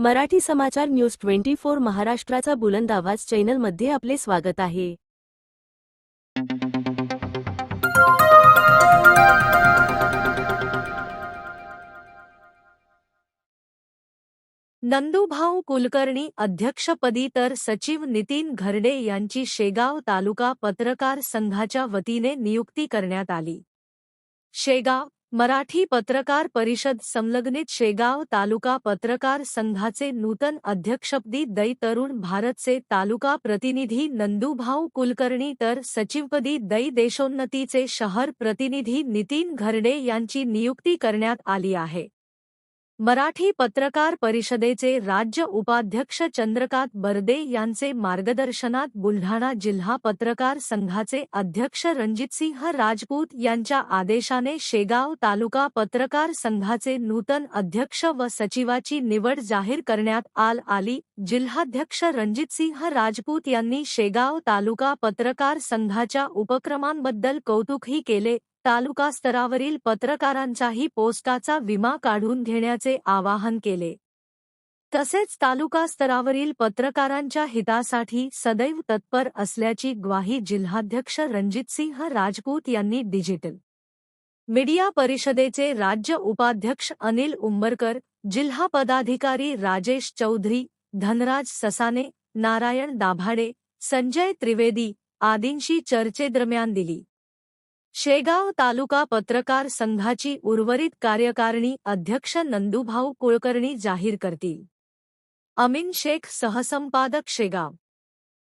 मराठी समाचार news twenty four महाराष्ट्राचा बुलंद आवाज चॅनलमध्ये आपले स्वागत आहे. नंदूभाऊ कुलकर्णी अध्यक्षपदी तर सचिव नितीन घरडे यांची शेगाव तालुका पत्रकार संघाच्या वतीने नियुक्ती करण्यात आली. शेगाव मराठी पत्रकार परिषद संलग्नित शेगाव तालुका पत्रकार संघाचे नूतन अध्यक्षपदी दै तरुण भारतचे तालुका प्रतिनिधी नंदूभाऊ कुलकर्णी तर सचिवपदी दै देशोन्नतीचे शहर प्रतिनिधी नितीन घरडे यांची नियुक्ती करण्यात आली आहे. मराठी पत्रकार परिषदेचे राज्य उपाध्यक्ष चंद्रकांत बर्दे यांचे मार्गदर्शनात बुलढाणा जिल्हा पत्रकार संघाचे अध्यक्ष रणजितसिंह राजपूत यांच्या आदेशाने शेगाव तालुका पत्रकार संघाचे नूतन अध्यक्ष व सचिवाची निवड जाहीर करण्यात आल आली. जिल्हाध्यक्ष रणजितसिंह राजपूत यांनी शेगाव तालुका पत्रकार संघाच्या उपक्रमांबद्दल कौतुकही केले. तालुका स्तरावरील पत्रकारांचाही पोस्टाचा विमा काढून घेण्याचे आवाहन केले. तसेच तालुका स्तरावरील पत्रकारांच्या हितासाठी सदैव तत्पर असल्याची ग्वाही जिल्हाध्यक्ष रणजितसिंह राजपूत यांनी डिजिटल मीडिया परिषदेचे राज्य उपाध्यक्ष अनिल उंबरकर जिल्हा पदाधिकारी राजेश चौधरी धनराज ससाने नारायण दाभाडे संजय त्रिवेदी आदींशी चर्चेदरम्यान दिली. शेगाव तालुका पत्रकार संघाची उर्वरित कार्यकारिणी अध्यक्ष नंदुभाऊ कुलकर्णी जाहीर करतील. अमीन शेख सहसंपादक शेगाव